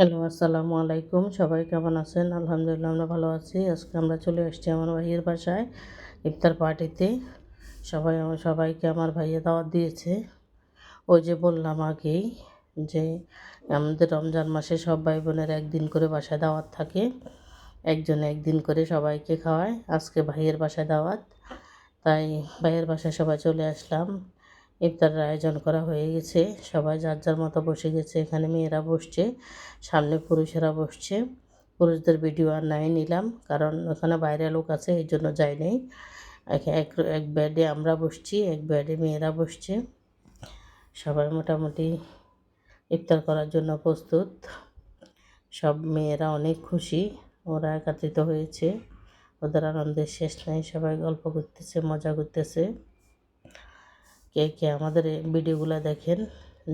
Hello, আসসালামু আলাইকুম। সবাই কেমন আছেন? আলহামদুলিল্লাহ, আমরা ভালো আছি। আজকে আমরা চলে এসেছি আমার ভাইয়ের বাসায়, ইফতার পার্টিতে। সবাই আমার, সবাইকে আমার ভাইয়া দাওয়াত দিয়েছে। ওই যে বললাম আগেই যে আমাদের রমজান মাসে সব ভাই বোনের একদিন করে বাসায় দাওয়াত থাকে। একজন একদিন করে সবাইকে খাওয়ায়। আজকে ভাইয়ের বাসায় দাওয়াত। তাই ভাইয়ের বাসায় সবাই চলে আসলাম। ইফতারের আয়োজন করা হয়ে গেছে। সবাই যার যার মতো বসে গেছে। এখানে মেয়েরা বসছে, সামনে পুরুষেরা বসছে। পুরুষদের ভিডিও আর নাই নিলাম, কারণ ওখানে বাইরে লোক আছে, এই জন্য যাই নাই। এক- এক বেডে আমরা বসছি, এক বেডে মেয়েরা বসছে। সবাই মোটামুটি ইফতার করার জন্য প্রস্তুত। সব মেয়েরা অনেক খুশি, ওরা একত্রিত হয়েছে। ওদের আনন্দের শেষ নাই, সবাই গল্প করতেছে, মজা করতেছে। কে কে আমাদের ভিডিওগুলো দেখেন,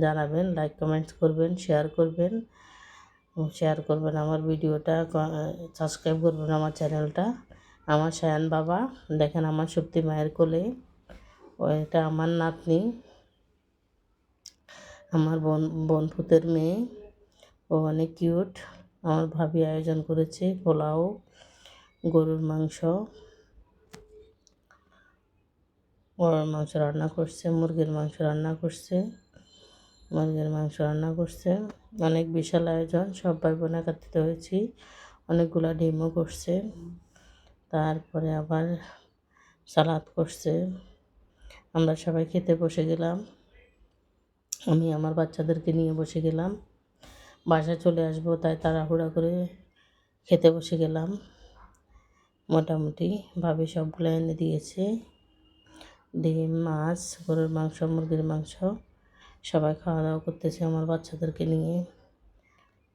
জানাবেন লাইক কমেন্টস করবেন শেয়ার করবেন শেয়ার করবেন আমার ভিডিওটা সাবস্ক্রাইব করবেন আমার চ্যানেলটা আমার সায়ান বাবা, দেখেন আমার শক্তি মায়ের কোলে এটা আমার নাতনি, আমার বোন বোন ফুতের মেয়ে, ও অনেক কিউট আমার ভাবি আয়োজন করেছে পোলাও, গরুর মাংস। গরুর মাংস রান্না করছে, মুরগির মাংস রান্না করছে, মুরগির মাংস রান্না করছে। অনেক বিশাল আয়োজন, সব ভাই বোন একত্রিত হয়েছি, অনেকগুলা ডিমও করছে। তারপরে আবার সালাদ করছে। আমরা সবাই খেতে বসে গেলাম। আমি আমার বাচ্চাদেরকে নিয়ে বসে গেলাম। বাসায় চলে আসব, তাই তাড়াহুড়া করে খেতে বসে গেলাম। মোটামুটি ভাবি সবগুলো এনে দিয়েছে। ডিম, মাছ, গরুর মাংস, মুরগির মাংস সবাই খাওয়া দাওয়া করতেছে আমার বাচ্চাদেরকে নিয়ে।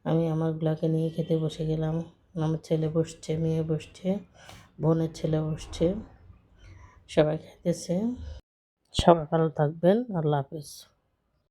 আমি আমারগুলাকে নিয়ে খেতে বসে গেলাম। আমার ছেলে বসছে, মেয়ে বসছে, বোনের ছেলে বসছে। সবাই খাইতেছে। সবাই ভালো থাকবেন। আল্লাহ হাফিজ।